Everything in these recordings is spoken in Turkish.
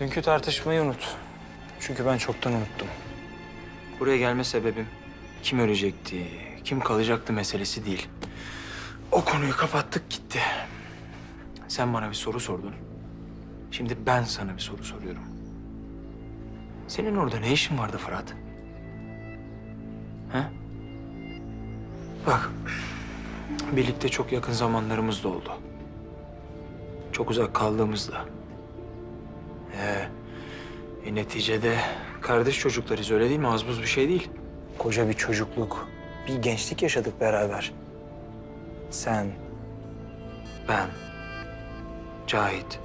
Dünkü tartışmayı unut. Çünkü ben çoktan unuttum. Buraya gelme sebebim kim ölecekti, kim kalacaktı meselesi değil. O konuyu kapattık gitti. Sen bana bir soru sordun. Şimdi ben sana bir soru soruyorum. Senin orada ne işin vardı Fırat? He? Bak, birlikte çok yakın zamanlarımız da oldu. Çok uzak kaldığımızda. Ee, e, neticede kardeş çocuklarız öyle değil mi? Az buz bir şey değil. Koca bir çocukluk, bir gençlik yaşadık beraber. Sen, ben, Cahit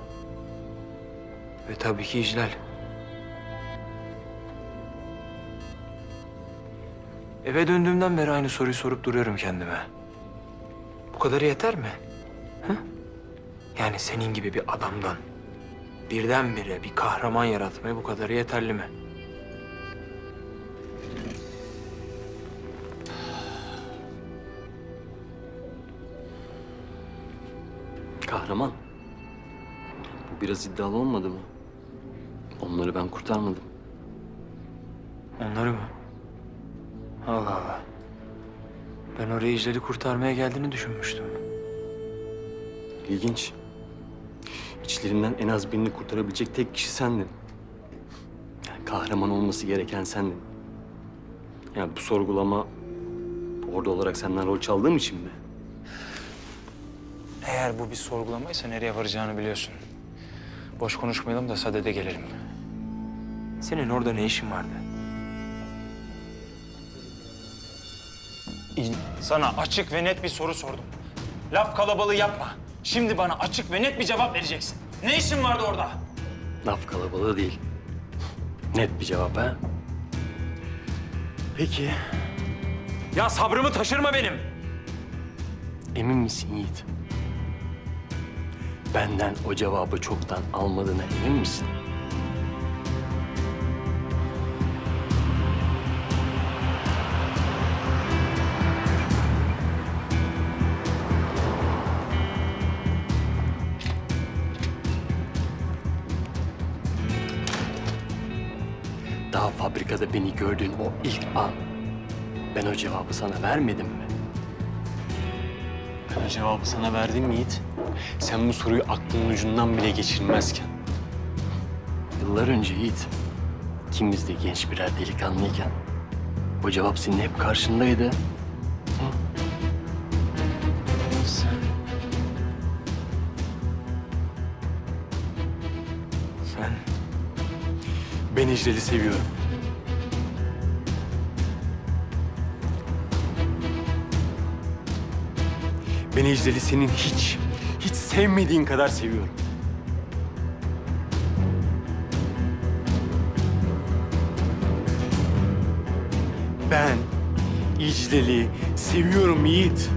ve tabii ki İclal. Eve döndüğümden beri aynı soruyu sorup duruyorum kendime. Bu kadarı yeter mi? Hı? Yani senin gibi bir adamdan birdenbire bir kahraman yaratmaya bu kadarı yeterli mi? Kahraman. Bu biraz iddialı olmadı mı? Onları ben kurtarmadım. Onları mı? Allah Allah. Ben oraya İclal'i kurtarmaya geldiğini düşünmüştüm. İlginç. İçlerinden en az birini kurtarabilecek tek kişi sendin. Yani kahraman olması gereken sendin. Yani bu sorgulama orada olarak senden rol çaldığım için mi? Eğer bu bir sorgulamaysa nereye varacağını biliyorsun. Boş konuşmayalım da sadede gelelim. Senin orada ne işin vardı? Sana açık ve net bir soru sordum. Laf kalabalığı yapma. Şimdi bana açık ve net bir cevap vereceksin. Ne işin vardı orada? Laf kalabalığı değil. Net bir cevap ha? Peki. Ya sabrımı taşırma benim. Emin misin Yiğit? Benden o cevabı çoktan almadığına emin misin? Daha fabrikada beni gördüğün o ilk an ben o cevabı sana vermedim mi? Ben o cevabı sana verdim Yiğit. Sen bu soruyu aklının ucundan bile geçirmezken. Yıllar önce Yiğit, ikimiz de genç birer delikanlıyken o cevap senin hep karşındaydı. Sen... Sen Ben İcrel'i seviyorum. Ben İcrel'i senin hiç, hiç sevmediğin kadar seviyorum. Ben İcrel'i seviyorum Yiğit.